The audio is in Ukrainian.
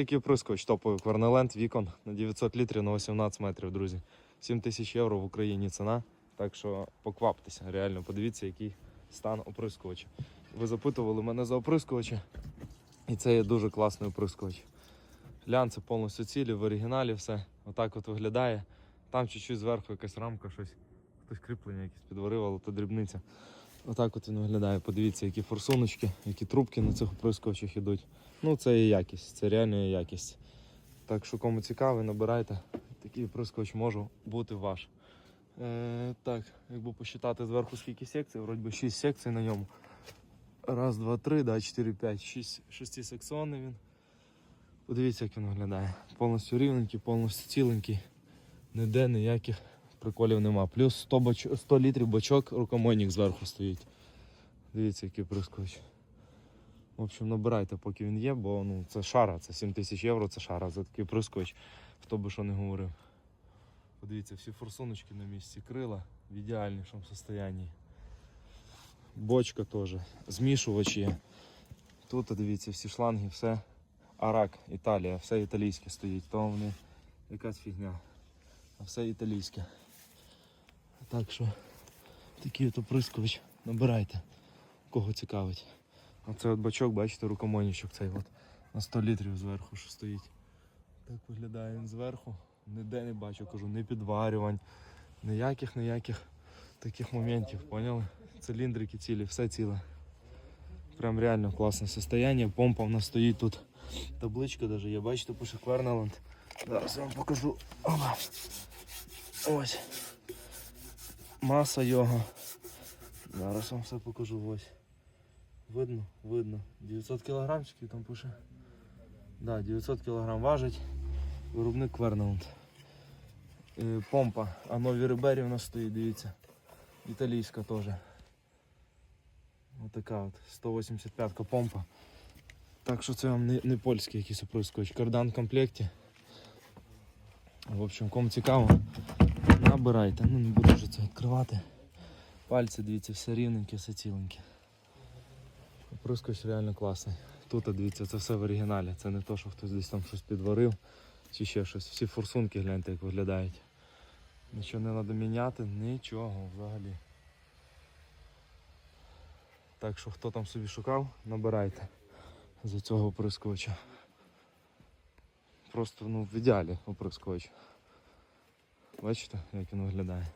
Який оприскувач топовий Кварнеленд Вікон на 900 літрів на 18 метрів, друзі. 7 тисяч євро в Україні ціна. Так що покваптеся, реально подивіться, який стан оприскувача. Ви запитували мене за оприскувача, і це є дуже класний оприскувач. Глянце повністю цілі, в оригіналі все. Отак от виглядає. Там чуть-чуть зверху якась рамка, щось, хтось кріплення якесь підварив, але то дрібниця. Отак от він виглядає. Подивіться, які форсуночки, які трубки на цих оприскувачах ідуть. Ну, це є якість, це реально є якість. Так що кому цікаво, набирайте. Такий оприскувач може бути ваш. Е, так, якби посчитати зверху скільки секцій, вроді би 6 секцій на ньому. Раз, два, три, да, 4, 5, 6, шестисекціонний він. Подивіться, як він виглядає. Повністю рівненький, повністю ціленький. Ніде ніяких приколів нема. Плюс 100, боч... 100 літрів бачок, рукомойник зверху стоїть. Дивіться, який прискоч. В общем, набирайте, поки він є, бо ну, це шара, це 7 тисяч євро, це шара за такий прискоч, хто би що не говорив. Подивіться, всі форсуночки на місці, крила в ідеальнішому стані. Бочка теж, змішувач є. Тут дивіться, всі шланги, все. Арак, Італія, все італійське стоїть, то вони якась фігня. А все італійське. Так що такий от оприскувач набирайте, кого цікавить. Оце от бачок, бачите, рукомойничок цей от на 100 літрів зверху, що стоїть. Так виглядає він зверху. Ніде не бачу, кажу, ні підварювань, ніяких, ніяких таких моментів, поняли? Циліндрики цілі, все ціле. Прям реально класне состояние. Помпа в нас стоїть тут. Табличка даже є, бачите, пише Квернеланд. Зараз я вам покажу. Ось. Маса його. Зараз вам все покажу. Ось. Видно, видно. 900 кілограмчиків там пише. Да, 900 кілограм важить. Виробник Квернеланд. Е, Помпа. А нові рибері у нас стоїть, дивіться. Італійська теж. Отака от 185 помпа. Так що це вам не, не польський якийсь оприскувач. Кардан в комплекті. В общем, кому цікаво, набирайте. Ну не буду вже це відкривати. Пальці, дивіться, все рівненьке, все ціленьке. Оприскувач реально класний. Тут, дивіться, це все в оригіналі. Це не то, що хтось десь там щось підварив чи ще щось. Всі форсунки гляньте, як виглядають. Нічого не треба міняти, нічого взагалі. Так що хто там собі шукав, набирайте за цього оприскувача. Просто ну, в ідеалі оприскувач. Бачите, як він виглядає.